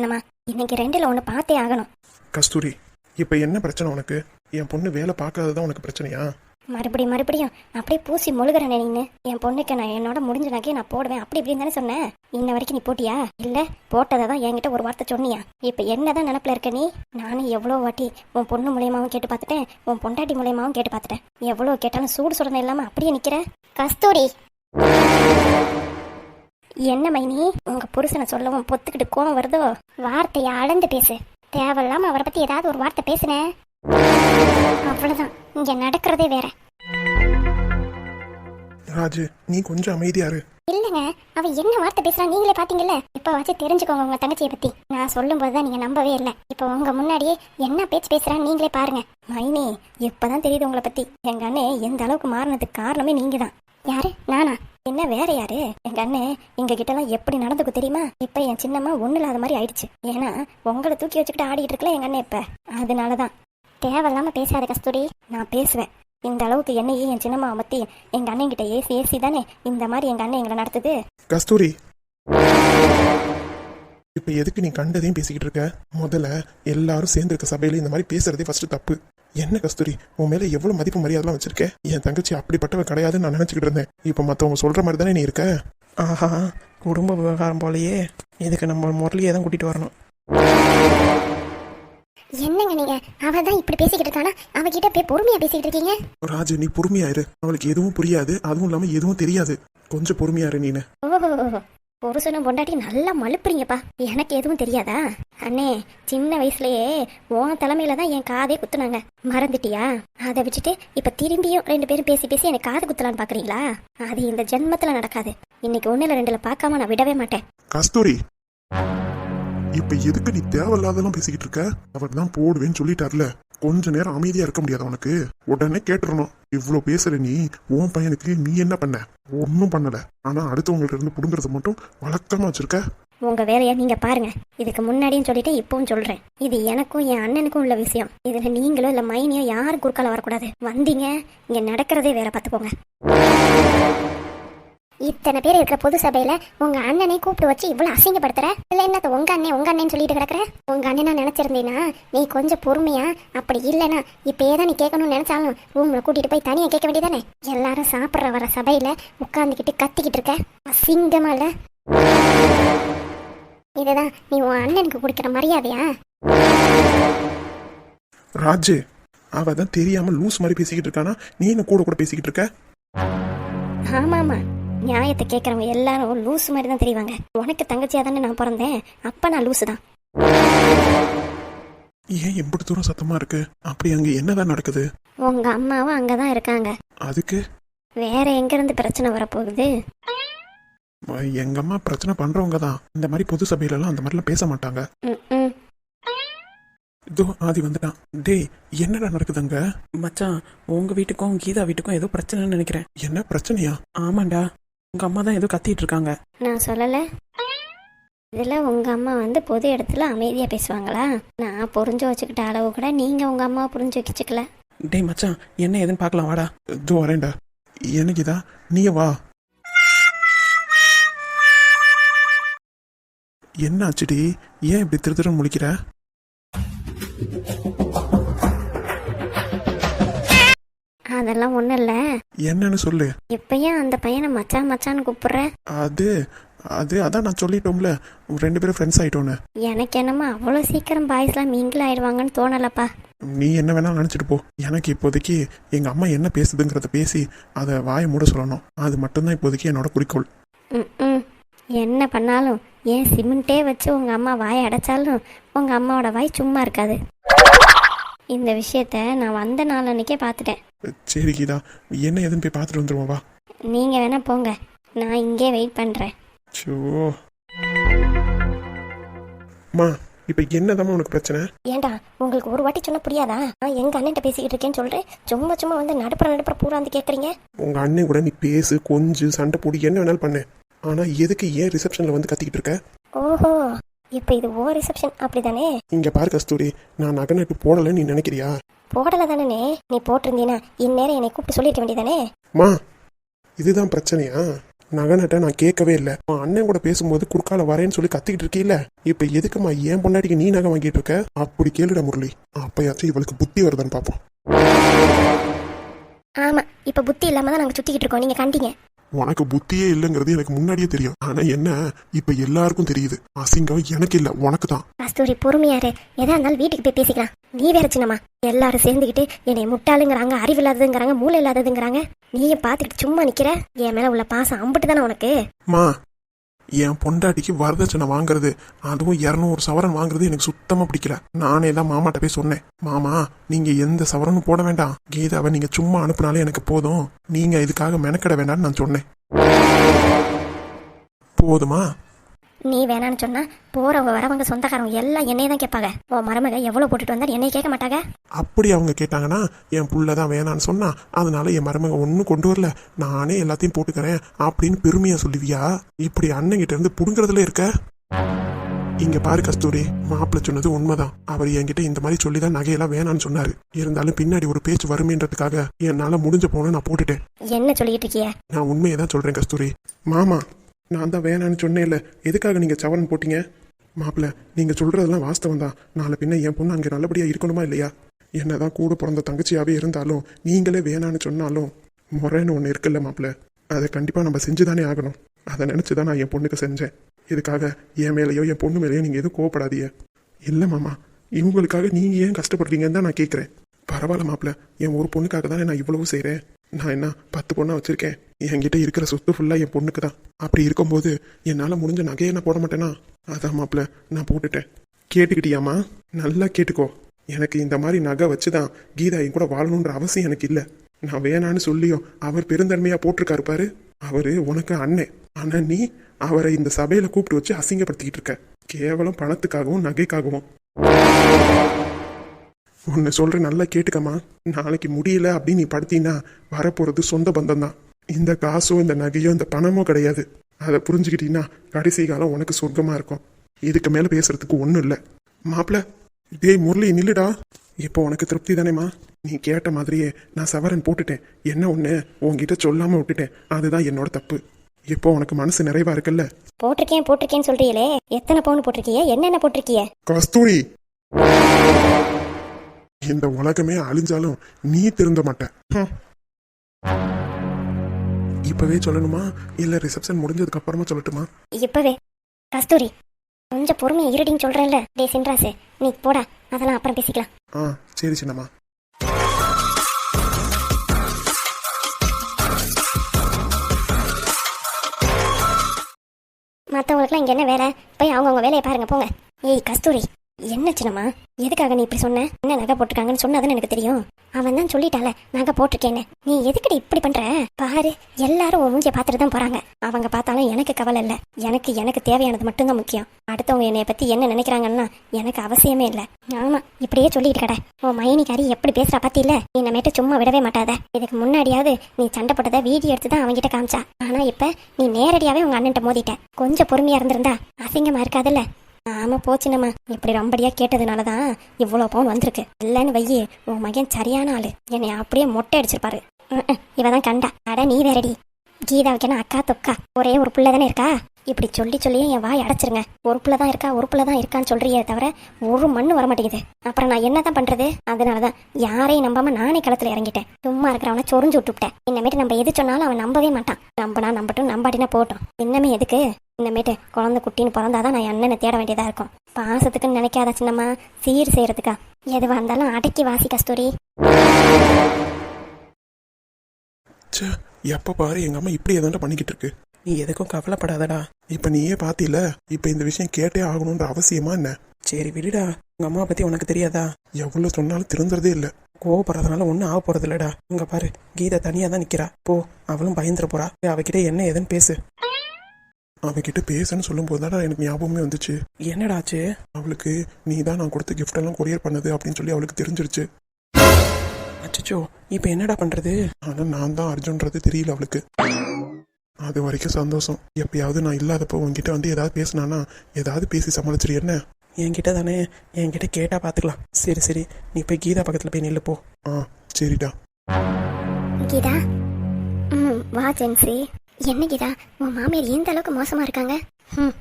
சின்னம்மா இன்னைக்கு ரெண்டுல ஒன்று பார்த்தே ஆகணும். கஸ்தூரி இப்போ என்ன பிரச்சனை உனக்கு? என் பொண்ணு வேலை பார்க்காததான் உனக்கு பிரச்சனையா? மறுபடியும் மறுபடியும். அப்படியே பூசி முழுகிறேன் நீனு. என் பொண்ணுக்கு நான் என்னோட முடிஞ்ச நகையை நான் போடுவேன். அப்படி இப்படின்னு தானே சொன்னேன் இன்ன வரைக்கும் நீ போட்டியா? இல்ல போட்டதை தான் என்கிட்ட ஒரு வார்த்தை சொன்னியா? இப்ப என்னதான் நினப்புல இருக்க நீ? நானும் எவ்வளோ வாட்டி உன் பொண்ணு மூலியமாவும் கேட்டு பார்த்துட்டேன். உன் பொண்டாட்டி மூலியமாவும் கேட்டு பார்த்துட்டேன். எவ்வளோ கேட்டாலும் சூடு சுடணும் இல்லாம அப்படியே நிக்கிற? கஸ்தூரி! என்ன மைனி? உங்க புருஷனை சொல்லவும் பொத்துக்கிட்டு கோவம் வருதோ? வார்த்தையை அளந்து பேசு. தேவையில்லாம அவரை பத்தி ஏதாவது ஒரு வார்த்தை பேசுனேன் அவ்வளவுதான். இங்க நடக்கிறதே வேற. ராஜு நீ கொஞ்சம் அமைதியா இரு. இல்லங்க. அவ என்ன வார்த்தை பேசுறா நீங்களே பாத்தீங்கல்ல? இப்ப வச்சு தெரிஞ்சுக்கோங்க உங்க தங்கச்சியை பத்தி. நான் சொல்லும் போதுதான் நீங்க நம்பவே இல்லை. இப்ப உங்க முன்னாடியே என்ன பேச்சு பேசுறான்னு நீங்களே பாருங்க. மைனி இப்பதான் தெரியுது உங்களை பத்தி. எங்க அண்ணன் எந்த அளவுக்கு மாறினதுக்கு காரணமே நீங்க தான் யாரு? நானா? என்ன வேற யாரு? எங்க அண்ணன் எங்க கிட்ட எல்லாம் எப்படி நடந்துக்கும் தெரியுமா? இப்ப என் சின்னம்மா ஒண்ணு இல்லாத மாதிரி ஆயிடுச்சு. ஏன்னா உங்களை தூக்கி வச்சுக்கிட்டு ஆடிட்டு இருக்கல எங்க அண்ணன் இப்ப. அதனாலதான். தேவையில்லாம பேசாத கஸ்தூரி. நான் பேசுவேன். இந்த அளவுக்கு என்னையே என் சின்னம்மா பத்தி எங்க அண்ணன் கிட்ட ஏசி ஏசி தானே இந்த மாதிரி எங்க அண்ணன் எங்களை நடத்துது? கஸ்தூரி. இப்போ எதுக்கு நீ கண்டதையும் பேசிக்கிட்டு இருக்க? முதல்ல எல்லாரும் சேர்ந்து இருக்க சபையில இந்த மாதிரி பேசுறதே ஃபர்ஸ்ட் தப்பு. என்ன கஸ்தூரி உன் மேல எவ்வளவு மதிப்பு மரியாதைலாம் வச்சிருக்க? என் தங்கச்சி அப்படிப்பட்டவ கிடையாதுன்னு நான் நினைச்சுக்கிட்டு இருந்தேன். இப்போ மத்தவங்க சொல்ற மாதிரி தானே நீ இருக்க? ஆஹா குடும்ப விவகாரம் போலயே. இதுக்கு நம்ம முரளியை தான் கூட்டிட்டு வரணும். என்னங்க நீங்க? அவ தான் இப்படி பேசிக்கிட்டு இருக்கானா? அவகிட்ட போய் பொறுமையா பேசிக்கிட்டு இருக்கீங்க? ராஜு நீ பொறுமையா இரு. அவளுக்கு எதுவும் புரியாது. அதுவும் இல்லாம எதுவும் தெரியாது. கொஞ்சம் பொறுமையா இரு நீனு. ஓஹோ புருஷனும் பொண்டாட்டி நல்லா மழுப்புறீங்கப்பா. எனக்கு எதுவும் தெரியாதா? அண்ணே சின்ன வயசுலயே உன் தலைமையில தான் என் காதே குத்துனாங்க. மறந்துட்டியா? அதை வச்சுட்டு இப்ப திரும்பியும் ரெண்டு பேரும் பேசி பேசி எனக்கு காது குத்தலான்னு பாக்குறீங்களா? அது இந்த ஜென்மத்துல நடக்காது. இன்னைக்கு ஒண்ணுல ரெண்டுல பார்க்காம நான் விடவே மாட்டேன். கஸ்தூரி! இப்ப எதுக்கு நீ தேவையில்லாதெல்லாம் பேசிக்கிட்டு இருக்க? அவர் தான் போடுவேன்னு சொல்லிட்டார்ல. கொஞ்ச நேரம் அமைதியா இருக்க முடியாது உனக்கு உடனே கேட்டுறணும். இவ்வளோ பேசுற நீ உன் பையனுக்கு நீ என்ன பண்ண? ஒன்னும் பண்ணல. ஆனா அடுத்தவங்கள்ட்ட இருந்து புடுங்கறது மட்டும் வழக்கமா வச்சிருக்க. உங்க வேலையை நீங்க பாருங்க. இதுக்கு முன்னாடியும் சொல்லிட்டு இப்பவும் சொல்றேன். இது எனக்கும் என் அண்ணனுக்கும் உள்ள விஷயம். இதுல நீங்களும் இல்ல மைனியோ யாரும் குறுக்கால வரக்கூடாது. வந்தீங்க இங்க நடக்கிறதே வேற பாத்துக்கோங்க இத்தனை பேர் இருக்கிற பொது சபையில உங்க அண்ணனை கூப்பிட்டு வச்சு இவ்வளவு அசிங்கப்படுத்துற? இல்ல என்னத்த உங்க அண்ணன் உங்க அண்ணன் சொல்லிட்டு கிடக்குற? உங்க அண்ணனா நினைச்சிருந்தீனா நீ கொஞ்சம் பொறுமையா அப்படி இல்லைன்னா இப்பயே தான் நீ கேட்கணும்னு நினைச்சாலும் ரூம்ல கூட்டிட்டு போய் தனியா கேட்க வேண்டியதானே? எல்லாரும் சாப்பிட்ற வர சபையில உட்காந்துக்கிட்டு கத்திக்கிட்டு இருக்க. அசிங்கமா இல்ல? இதுதான் நீ உன் அண்ணனுக்கு கொடுக்கிற மரியாதையா? ராஜு அவ தான் தெரியாம லூஸ் மாதிரி பேசிக்கிட்டு இருக்கானா? நீ என்ன கூட கூட பேசிக்கிட்டு இருக்க? ஆமா ஆமா நியாயத்தை கேட்கறவங்க எல்லாரும் லூசு மாதிரி தான் தெரிவாங்க. உனக்கு தங்கச்சியா தானே நான் பிறந்தேன். அப்ப நான் லூசு தான் ஏன் எப்படி தூரம் சத்தமா இருக்கு? அப்படி அங்க என்னதான் நடக்குது? உங்க அம்மாவும் அங்கதான் இருக்காங்க. அதுக்கு? வேற எங்க இருந்து பிரச்சனை வரப்போகுது? எங்க அம்மா பிரச்சனை பண்றவங்க தான் இந்த மாதிரி பொது சபையில எல்லாம் அந்த மாதிரிலாம் பேச மாட்டாங்க. இதோ ஆதி வந்துட்டான். டேய் என்னடா நடக்குது அங்க மச்சான் உங்க வீட்டுக்கும் கீதா வீட்டுக்கும் ஏதோ பிரச்சனைன்னு நினைக்கிறேன். என்ன பிரச்சனையா? ஆமாண்டா. உங்க அம்மா தான் ஏதோ கத்திட்டு இருக்காங்க. நான் சொல்லல. இதுல உங்க அம்மா வந்து பொது இடத்துல அமைதியா பேசுவாங்களா? நான் புரிஞ்சு வச்சுக்கிட்ட அளவு கூட நீங்க உங்க அம்மாவை புரிஞ்சு வச்சுக்கல. டேய் மச்சான் என்ன ஏதுன்னு பார்க்கலாம் வாடா. இதோ வரேன்டா. எனக்கு இதா நீயே வா. என்ன ஆச்சுடி ஏன் இப்படி திரு திரு முழிக்கிற? அதெல்லாம் ஒண்ணும் இல்ல. என்னன்னு சொல்லு. இப்பயும் அந்த பையனை மச்சான் மச்சான்னு கூப்பிடுற? அது அது அதான் நான் சொல்லிட்டோம்ல. ரெண்டு பேரும் ஃப்ரெண்ட்ஸ் ஆயிட்டோன்னு. எனக்கு என்னமோ அவ்வளோ சீக்கிரம் பாய்ஸ்லாம் மிங்கிள் ஆயிடுவாங்கன்னு தோணலப்பா. நீ என்ன வேணாலும் நினச்சிட்டு போ. எனக்கு இப்போதைக்கு எங்கள் அம்மா என்ன பேசுதுங்கிறத பேசி அதை வாயை மூட சொல்லணும். அது மட்டும்தான் இப்போதைக்கு என்னோட குறிக்கோள். ம், ம். என்ன பண்ணாலும் ஏன் சிமெண்ட்டே வச்சு உங்க அம்மா வாயை அடைச்சாலும் உங்க அம்மாவோட வாய் சும்மா இருக்காது. இந்த விஷயத்த நான் வந்த நாள் அன்னைக்கே பார்த்துட்டேன். சரி கீதா என்ன ஏதுன்னு போய் பார்த்துட்டு வந்துருவோம் வா. நீங்க வேணா போங்க. நான் இங்கே வெயிட் பண்றேன். ஷோ அம்மா இப்போ என்னதாம்மா உனக்கு பிரச்சனை? ஏண்டா உங்களுக்கு ஒரு வாட்டி சொன்னா புரியாதா? நான் எங்க அண்ணன்ட்ட பேசிக்கிட்டு இருக்கேன்னு சொல்றேன் சும்மா சும்மா வந்து நடுப்புற நடுப்புற பூரா வந்து கேக்குறீங்க? உங்கள் அண்ணன் கூட நீ பேசு கொஞ்சு சண்டை போடி என்ன வேணாலும் பண்ணு. ஆனால் எதுக்கு ஏன் ரிசப்ஷனில் வந்து கத்திக்கிட்டு இருக்க? ஓஹோ இப்போ இது ஓ ரிசப்ஷன் அப்படிதானே? இங்கே பாரு கஸ்தூரி நான் நகை நட்டு போடலைன்னு நீ நினைக்கிறியா? போடல தானே நீ போட்டிருந்தீனா இந்நேரம் என்னை கூப்பிட்டு சொல்லிட்டு வேண்டியதானே? மா இதுதான் பிரச்சனையா? நகை நட்டை நான் கேட்கவே இல்லை. உன் அண்ணன் கூட பேசும்போது குறுக்கால வரேன்னு சொல்லி கத்திக்கிட்டு இருக்கீல்ல? இப்ப எதுக்குமா ஏன் பொண்டாட்டிக்கு நீ நகை வாங்கிட்டு இருக்க? அப்படி கேளுடா முரளி. அப்பயாச்சும் இவளுக்கு புத்தி வருதான்னு பாப்போம். ஆமா இப்ப புத்தி இல்லாம தான் நாங்க சுத்திக்கிட்டு இருக்கோம். நீங்க கண்டீங்க. உனக்கு புத்தியே இல்லைங்கிறது எனக்கு முன்னாடியே தெரியும். ஆனா என்ன? இப்ப எல்லாருக்கும் தெரியுது. அசிங்கம் எனக்கு இல்ல உனக்கு தான். கஸ்தூரி பொறுமையாரு எதா இருந்தாலும் வீட்டுக்கு போய் பேசிக்கலாம். நீ வேற சின்னம்மா. எல்லாரும் சேர்ந்துக்கிட்டு என்னை முட்டாளுங்கிறாங்க அறிவில்லாததுங்கிறாங்க மூளை இல்லாததுங்கிறாங்க நீயும் பார்த்துக்கிட்டு சும்மா நிக்கிற? என் மேல உள்ள பாசம் அம்பிட்டு தானே உனக்கு? மா என் பொண்டாட்டிக்கு வரதட்சணை வாங்குறது அதுவும் இரநூறு சவரன் வாங்குறது எனக்கு சுத்தமாக பிடிக்கல. நானே தான் மாமாட்ட போய் சொன்னேன் மாமா நீங்கள் எந்த சவரனும் போட வேண்டாம். கீதாவை நீங்கள் சும்மா அனுப்புனாலே எனக்கு போதும். நீங்கள் இதுக்காக மெனக்கெட வேண்டாம்னு நான் சொன்னேன். போதுமா? நீ வேணான்னு சொன்னா போறவங்க வரவங்க சொந்தக்காரங்க எல்லாம் என்னைய தான் கேட்பாங்க. உன் மருமக எவ்வளவு போட்டுட்டு வந்தா என்னைய கேட்க மாட்டாங்க? அப்படி அவங்க கேட்டாங்கன்னா என் புள்ள தான் வேணான்னு சொன்னா அதனால என் மருமக ஒன்றும் கொண்டு வரல. நானே எல்லாத்தையும் போட்டுக்கிறேன் அப்படின்னு பெருமையா சொல்லுவியா? இப்படி அண்ணங்கிட்ட இருந்து புடுங்கறதுல இருக்க? இங்க பாரு கஸ்தூரி மாப்பிள்ள சொன்னது உண்மைதான். அவர் என்கிட்ட இந்த மாதிரி சொல்லி தான் நகையெல்லாம் வேணான்னு சொன்னாரு. இருந்தாலும் பின்னாடி ஒரு பேச்சு வருமேன்றதுக்காக என்னால முடிஞ்ச போன நான் போட்டுட்டேன். என்ன சொல்லிட்டு இருக்கிய? நான் உண்மையை தான் சொல்றேன் கஸ்தூரி. மாமா நான் தான் வேணான்னு சொன்னேன்ல. எதுக்காக நீங்கள் சவரன் போட்டீங்க? மாப்பிள்ள நீங்கள் சொல்கிறதெல்லாம் வாஸ்தவம் தான். நாளை பின்ன என் பொண்ணு அங்கே நல்லபடியாக இருக்கணுமா இல்லையா? என்னதான் கூட பிறந்த தங்கச்சியாகவே இருந்தாலும் நீங்களே வேணான்னு சொன்னாலும் முறைன்னு ஒன்று இருக்குல்ல மாப்பிள்ள. அதை கண்டிப்பாக நம்ம செஞ்சு தானே ஆகணும். அதை நினச்சி தான் நான் என் பொண்ணுக்கு செஞ்சேன். இதுக்காக என் மேலேயோ என் பொண்ணு மேலேயோ நீங்கள் எதுவும் கோவப்படாதீங்க. இல்லை மாமா இவங்களுக்காக நீங்கள் ஏன் கஷ்டப்படுறீங்கன்னு தான் நான் கேட்குறேன் பரவாயில்ல மாப்பிள்ள என் ஒரு பொண்ணுக்காக தானே நான் இவ்வளவு செய்கிறேன் நான் என்ன பத்து பொண்ணாக வச்சுருக்கேன்? என்கிட்ட இருக்கிற சொத்து ஃபுல்லாக என் பொண்ணுக்கு தான் அப்படி இருக்கும்போது என்னால் முடிஞ்ச நகையை நான் போட மாட்டேனா? அதான் மாப்பிள்ள நான் போட்டுட்டேன். கேட்டுக்கிட்டியாம்மா? நல்லா கேட்டுக்கோ. எனக்கு இந்த மாதிரி நகை வச்சு தான் கீதா என் கூட வாழணுன்ற அவசியம் எனக்கு இல்லை. நான் வேணான்னு சொல்லியும் அவர் பெருந்தன்மையாக போட்டிருக்காரு பாரு. அவர் உனக்கு அண்ணன் ஆனால் நீ அவரை இந்த சபையில் கூப்பிட்டு வச்சு அசிங்கப்படுத்திக்கிட்டு இருக்க. கேவலம் பணத்துக்காகவும் நகைக்காகவும். உன்னை சொல்றேன் நல்லா கேட்டுக்கம்மா. நாளைக்கு முடியல அப்படின்னு நீ படுத்தீங்கன்னா வரப்போறது சொந்த பந்தம் தான் இந்த காசோ இந்த நகையோ இந்த பணமோ கிடையாது. அதை புரிஞ்சுக்கிட்டீங்கன்னா கடைசி காலம் உனக்கு சொர்க்கமா இருக்கும். இதுக்கு மேல பேசுறதுக்கு ஒன்றும் இல்லை. மாப்பிள டேய் முரளி நில்லுடா. இப்போ உனக்கு திருப்தி தானேம்மா? நீ கேட்ட மாதிரியே நான் சவரன் போட்டுட்டேன். என்ன ஒன்று உன்கிட்ட சொல்லாம விட்டுட்டேன். அதுதான் என்னோட தப்பு. இப்போ உனக்கு மனசு நிறைவா இருக்குல்ல? போட்டிருக்கேன் போட்டிருக்கேன்னு சொல்றீங்களே. எத்தனை பவுன் போட்டிருக்கிய என்னென்ன போட்டிருக்கிய கஸ்தூரி! இந்த உலகமே அழிஞ்சாலும் நீ திருந்த மாட்ட. இப்பவே சொல்லணுமா? இல்ல ரிசப்ஷன் முடிஞ்சதுக்கு அப்புறமா சொல்லட்டுமா? இப்பவே. கஸ்தூரி கொஞ்சம் பொறுமையா இருடின்னு சொல்றேன்ல. டே சின்ராசு நீ போடா. அதெல்லாம் அப்புறம் பேசிக்கலாம். ஆ சரி சின்னம்மா. மற்றவங்களுக்குலாம் இங்கே என்ன வேலை? போய் அவங்கவுங்க வேலையை பாருங்க போங்க. ஏய் கஸ்தூரி என்ன சின்னம்மா? எதுக்காக நீ இப்படி சொன்ன? என்ன நகை போட்டிருக்காங்கன்னு சொன்னாதானே எனக்கு தெரியும்? அவன் தான் சொல்லிட்டால நகை போட்டிருக்கேன்னு. நீ எதுக்கடி இப்படி பண்ற? பாரு எல்லாரும் உன் மூஞ்சிய பார்த்துட்டு தான் போறாங்க. அவங்க பார்த்தாலும் எனக்கு கவலை இல்லை. எனக்கு எனக்கு தேவையானது மட்டும்தான் முக்கியம். அடுத்தவங்க என்னை பத்தி என்ன நினைக்கிறாங்கன்னா எனக்கு அவசியமே இல்லை. ஆமா இப்படியே சொல்லிட்டு கடை. உன் மைனிக்காரி எப்படி பேசுறா பாத்தியில? என்னமேட்டு நீ நம்மகிட்ட சும்மா விடவே மாட்டாத. இதுக்கு முன்னாடியாவது நீ சண்டை போட்டதை வீடியோ எடுத்து தான் அவங்கிட்ட காமிச்சா. ஆனா இப்ப நீ நேரடியாவே உங்க அண்ணன்ட்ட மோதிட்ட. கொஞ்சம் பொறுமையா இருந்திருந்தா அசிங்கமா இருக்காதுல்ல? ஆமா போச்சுனம்மா. இப்படி ரொம்படியா கேட்டதுனால தான் இவ்வளோ பவுன் வந்திருக்கு. இல்லைன்னு வையி உன் மகன் சரியான ஆளு. என்னை அப்படியே மொட்டை அடிச்சிருப்பாரு. ம்ம். இவ தான் கண்டா. அட நீ வேறடி. கீதாவுக்கு என்ன அக்கா தொக்கா? ஒரே ஒரு பிள்ளை தானே இருக்கா? இப்படி சொல்லி சொல்லியே என் வாய் அடைச்சிருங்க. உறுப்புல தான் இருக்கா உறுப்புல தான் இருக்கான்னு சொல்றியே தவிர ஒரு மண்ணு வர மாட்டேங்குது அப்புறம் நான் என்னதான் பண்றது? அதனாலதான் யாரையும் நம்பாம நானே களத்துல இறங்கிட்டேன். சும்மா இருக்கிறவனை சொரிஞ்சு விட்டுவிட்டேன் இன்னமேட்டு நம்ம எது சொன்னாலும் அவன் நம்பவே மாட்டான். நம்பினா நம்பட்டும் நம்பாட்டினா போட்டோம். இன்னமே எதுக்கு? இன்னமேட்டு குழந்தை குட்டின்னு பிறந்தாதான் நான் அண்ணனை தேட வேண்டியதா இருக்கும். பாசத்துக்குன்னு நினைக்காத சின்னம்மா சீர் செய்யறதுக்கா? எதுவா இருந்தாலும் அடக்கி வாசி கஸ்தூரி எப்போ எப்ப பாரு எங்க அம்மா இப்படி எதாண்ட பண்ணிக்கிட்டு இருக்கு. நீ எதுக்கும் கவலைப்படாதடா. இப்ப நீயே பாத்தில இப்ப இந்த விஷயம் கேட்டே ஆகணும்ன்ற அவசியமா என்ன? சரி விடுடா. உங்க அம்மா பத்தி உனக்கு தெரியாதா? எவ்வளவு சொன்னாலும் திருந்துறதே இல்ல. கோவப்படுறதுனால ஒன்றும் ஆக போறது இல்லடா இங்க பாரு கீதா தனியா தான் நிக்கிறா. போ அவளும் பயந்துட போறா. போய் அவகிட்ட என்ன ஏதுன்னு பேசு. அவகிட்ட பேசுன்னு சொல்லும் போதுதான் எனக்கு ஞாபகமே வந்துச்சு. என்னடாச்சு? அவளுக்கு நீ தான் நான் கொடுத்த gift எல்லாம் கொரியர் பண்ணது அப்படின்னு சொல்லி அவளுக்கு தெரிஞ்சிருச்சு. அச்சச்சோ இப்போ என்னடா பண்றது? ஆனா நான் தான் அர்ஜுன்றது தெரியல அவளுக்கு. அது வரைக்கும் சந்தோஷம். எப்பயாவது நான் இல்லாதப்போ உன்கிட்ட வந்து ஏதாவது பேசினானா ஏதாவது பேசி சமாளிச்சிரு என்ன? என்கிட்ட தானே? என்கிட்ட கேட்டா பாத்துக்கலாம். சரி சரி. நீ போய் கீதா பக்கத்துல போய் நில்லு போ. ஆ சரிடா. கீதா? ம் வா ஜென்சி என்ன கீதா? உன் மாமியார் இந்த அளவுக்கு மோசமா இருக்காங்க? ம்.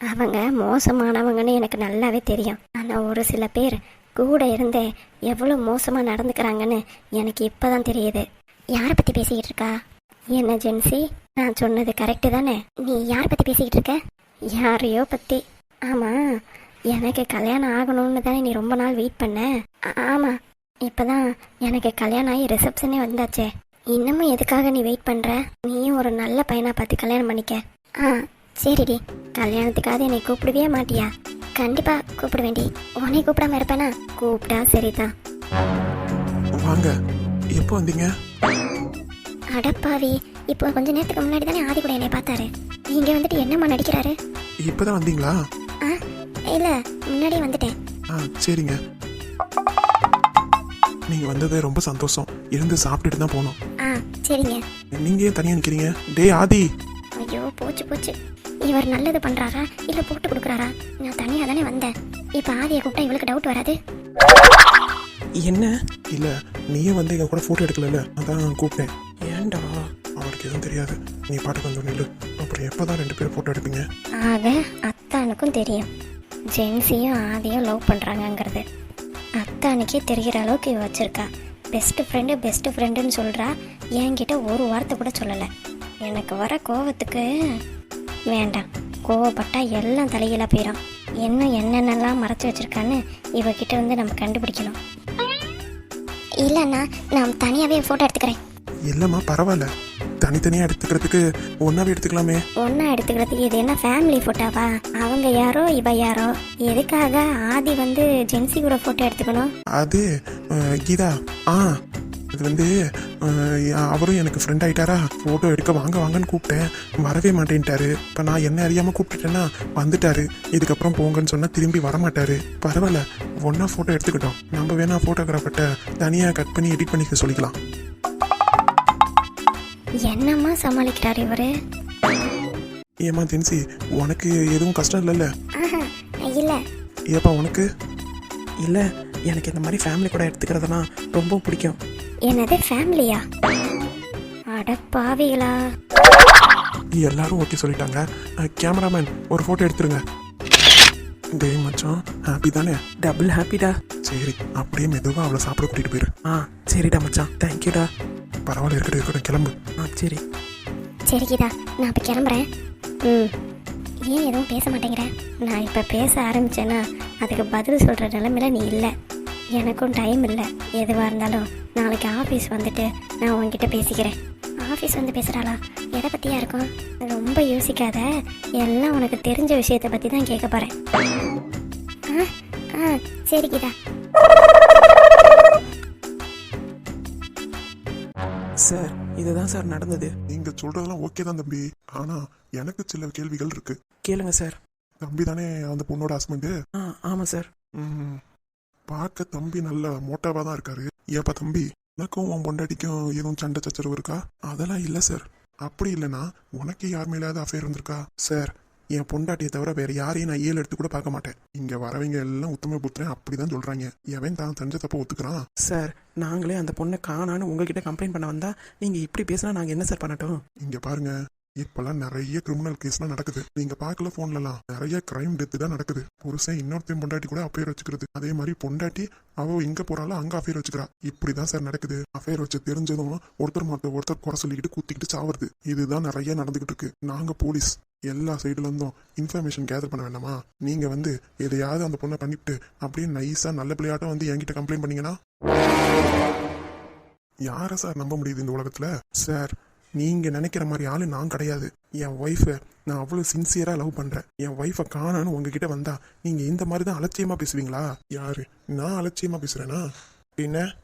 அவங்க மோசமானவங்கன்னு எனக்கு நல்லாவே தெரியும். ஆனால் ஒரு சில பேர் கூட இருந்தே எவ்வளோ மோசமாக நடந்துக்கிறாங்கன்னு எனக்கு இப்போதான் தெரியுது. யாரை பற்றி பேசிக்கிட்டு இருக்கா? என்ன ஜென்சி நான் சொன்னது கரெக்டு தானே? நீ யாரை பற்றி பேசிக்கிட்டு இருக்க? யாரையோ பற்றி ஆமாம் எனக்கு கல்யாணம் ஆகணும்னு தானே நீ ரொம்ப நாள் வெயிட் பண்ண. ஆமாம் இப்போ தான் எனக்கு கல்யாணம் ஆகி ரிசப்ஷனே வந்தாச்சே. இன்னமும் எதுக்காக நீ வெயிட் பண்ணுற நீயும் ஒரு நல்ல பையனா பார்த்து கல்யாணம் பண்ணிக்க. ஆ சரிடி. கல்யாணத்துக்காவது என்னை கூப்பிடுவே மாட்டியா? கண்டிப்பா கூப்பிடுவேண்டி உன்னை கூப்பிடாம இருப்பேனா? கூப்பிட்டா சரிதான். வாங்க எப்போ வந்தீங்க? அடப்பாவி. இப்போ கொஞ்ச நேரத்துக்கு முன்னாடி தானே ஆதி கூட என்னை பார்த்தாரு. இங்க வந்துட்டு என்னம்மா நடிக்கிறாரு? இப்பதான் வந்தீங்களா? ஆ இல்ல முன்னாடியே வந்துட்டேன். ஆ சரிங்க. நீங்க வந்தது ரொம்ப சந்தோஷம். இருந்து சாப்பிட்டுட்டு தான் போனோம். ஆ சரிங்க. நீங்க ஏன் தனியா நிக்கிறீங்க? டேய் ஆதி. ஐயோ போச்சு போச்சு. இவர் நல்லது பண்றாரா? இல்ல போட்டு கொடுக்குறாரா? நான் தனியா தானே வந்தேன். இப்ப ஆதியை கூப்பிட்டா இவளுக்கு டவுட் வராது. என்ன? இல்ல நீயே வந்து எங்க கூட போட்டோ எடுக்கல அதான் கூப்பிட்டேன். எதுவும் தெரியாது. நீ பாட்டுக்கு வந்து நில்லு. அப்புறம் எப்பதான் ரெண்டு பேரும் போட்டோ எடுப்பீங்க? ஆக அத்தானுக்கும் தெரியும். ஜென்சியும் ஆதியும் லவ் பண்ணுறாங்கங்கிறது அத்தானுக்கே தெரிகிற அளவுக்கு இவ வச்சிருக்கா. பெஸ்ட் ஃப்ரெண்டு பெஸ்ட் ஃப்ரெண்டுன்னு சொல்கிறா என்கிட்ட ஒரு வார்த்தை கூட சொல்லலை. எனக்கு வர கோவத்துக்கு வேண்டாம். கோவப்பட்டா எல்லாம் தலைகீழாக போயிடும் இன்னும் என்னென்னலாம் மறைச்சி வச்சிருக்கான்னு இவகிட்ட வந்து நம்ம கண்டுபிடிக்கணும். இல்லைண்ணா நான் தனியாகவே ஃபோட்டோ எடுத்துக்கிறேன். இல்லம்மா பரவாயில்ல. தனித்தனியா எடுத்துக்கிறதுக்கு ஒன்னாவே எடுத்துக்கலாமே. ஒன்றா எடுத்துக்கிறதுக்கு இது என்ன ஃபேமிலி ஃபோட்டோவா அவங்க யாரோ இவ யாரோ? எதுக்காக ஆதி வந்து ஜென்சி கூட ஃபோட்டோ எடுத்துக்கணும்? அது அஹ், கீதா ஆ இது வந்து அஹ், அவரும் எனக்கு ஃப்ரெண்ட் ஆயிட்டாரா? ஃபோட்டோ எடுக்க வாங்க வாங்கன்னு கூப்பிட்டேன். வரவே மாட்டேன்ட்டாரு. இப்போ நான் என்ன அறியாம கூப்பிட்டுட்டேன்னா வந்துட்டாரு. இதுக்கப்புறம் போங்கன்னு சொன்னா திரும்பி வர மாட்டாரு பரவாயில்ல ஒன்றா ஃபோட்டோ எடுத்துக்கிட்டோம். நம்ம வேணா ஃபோட்டோகிராஃபர்கிட்ட தனியாக கட் பண்ணி எடிட் பண்ணிக்க சொல்லிக்கலாம். என்னம்மா சமாளிக்கிறார் இவரு? ஏமா தென்சி உனக்கு எதுவும் கஷ்டம் இல்லைல்ல? இல்லை. ஏப்பா உனக்கு? இல்லை எனக்கு இந்த மாதிரி ஃபேமிலி கூட எடுத்துக்கிறதெல்லாம் ரொம்ப பிடிக்கும். என்னது ஃபேமிலியா அட பாவிகளா. எல்லாரும் ஓகே சொல்லிட்டாங்க. கேமராமேன் ஒரு ஃபோட்டோ எடுத்துருங்க. டேய் மச்சான் ஹாப்பி தானே? டபுள் ஹாப்பிடா சரி அப்படியே மெதுவாக அவளை சாப்பிட கூட்டிட்டு போயிரு. ஆ சரிடா மச்சான். தேங்க்யூடா பரவாயில்ல இருக்கட்டும் இருக்கட்டும் கிளம்பு. ஆ சரி. சரி கீதா நான் இப்போ கிளம்புறேன். ம். ஏன் எதுவும் பேச மாட்டேங்கிற? நான் இப்போ பேச ஆரம்பிச்சேன்னா அதுக்கு பதில் சொல்கிற நிலைமையில நீ இல்லை. எனக்கும் டைம் இல்லை. எதுவாக இருந்தாலும் நாளைக்கு ஆஃபீஸ் வந்துட்டு நான் உங்ககிட்ட பேசிக்கிறேன். ஆஃபீஸ் வந்து பேசுகிறாளா எதை பற்றியா இருக்கும்? ரொம்ப யோசிக்காத. எல்லாம் உனக்கு தெரிஞ்ச விஷயத்தை பற்றி தான் கேட்க போகிறேன் ஆ ஆ சரி கீதா. சார். இதுதான் சார் நடந்தது. நீங்க சொல்றதெல்லாம் ஓகே தான் தம்பி. ஆனா எனக்கு சில கேள்விகள் இருக்கு. கேளுங்க சார். தம்பி தானே அந்த பொண்ணோட ஹஸ்பண்டு ஆ ஆமாம் சார். ம், பார்க்க தம்பி நல்ல மோட்டாவா தான் இருக்காரு. ஏப்பா தம்பி எனக்கும் உன் பொண்டாட்டிக்கும் எதுவும் சண்டை சச்சரவு இருக்கா? அதெல்லாம் இல்ல சார். அப்படி இல்லைன்னா உனக்கு யார் மேலாவது அஃபேர் இருந்திருக்கா? சார் என் பொண்டாட்டியை தவிர வேற யாரையும் நான் ஏழு எடுத்து கூட பார்க்க மாட்டேன். இங்க வரவங்க எல்லாம் உத்தம புத்திரன் அப்படிதான் சொல்றாங்க. எவன் தான் தஞ்ச தப்ப ஒத்துக்கிறான்? சார் நாங்களே அந்த பொண்ணை காணான்னு உங்ககிட்ட கம்ப்ளைண்ட் பண்ண வந்தா நீங்கள் இப்படி பேசினா நாங்கள் என்ன சார் பண்ணட்டும்? இங்க பாருங்க இப்பெல்லாம் நிறைய கிரிமினல் கேஸ்லாம் நடக்குது. நீங்க பார்க்கல போன்லலாம் நிறைய கிரைம் டெத் தான் நடக்குது. புருஷன் இன்னொருத்தையும் பொண்டாட்டி கூட அஃபேர் வச்சுக்கிறது. அதே மாதிரி பொண்டாட்டி அவ எங்க போறாலும் அங்க அஃபேர் வச்சுக்கிறா. இப்படிதான் சார் நடக்குது. அஃபேர் வச்சு தெரிஞ்சதும் ஒருத்தர் மத்த ஒருத்தர் குறை சொல்லிக்கிட்டு குத்திக்கிட்டு சாவுறது. இதுதான் நிறைய நடந்துகிட்டு இருக்கு. நாங்க போலீஸ் எல்லா சைடுல இருந்தும் இன்ஃபர்மேஷன் கேதர் பண்ண வேண்டாமா? நீங்கள் வந்து எதையாவது அந்த பொண்ணை பண்ணிவிட்டு அப்படியே நைஸாக நல்ல பிள்ளையாட்டம் வந்து என்கிட்ட கம்ப்ளைண்ட் பண்ணீங்கன்னா? யாரை சார் நம்ப முடியுது இந்த உலகத்துல? சார் நீங்கள் நினைக்கிற மாதிரி ஆள் நான் கிடையாது. என் ஒய்ஃபை நான் அவ்வளோ சின்சியராக லவ் பண்றேன். என் ஒய்ஃபை காணான்னு உங்ககிட்ட வந்தா நீங்கள் இந்த மாதிரி தான் அலட்சியமா பேசுவீங்களா? யார்? நான் அலட்சியமா பேசுகிறேன்னா பின்ன?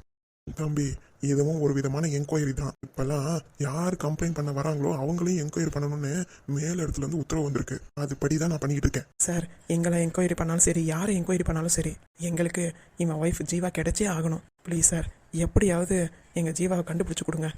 தம்பி இதுவும் ஒரு விதமான என்கொயரி தான். இப்பெல்லாம் யார் கம்ப்ளைண்ட் பண்ண வராங்களோ அவங்களையும் என்கொயரி பண்ணணும்னு மேல் இடத்துல இருந்து உத்தரவு வந்திருக்கு. அதுபடி தான் நான் பண்ணிக்கிட்டு இருக்கேன். சார் எங்களை என்கொயரி பண்ணாலும் சரி யாரை என்கொயரி பண்ணாலும் சரி எங்களுக்கு இவன் ஒய்ஃப் ஜீவா கிடைச்சே ஆகணும். ப்ளீஸ் சார் எப்படியாவது எங்கள் ஜீவாவை கண்டுபிடிச்சி கொடுங்க.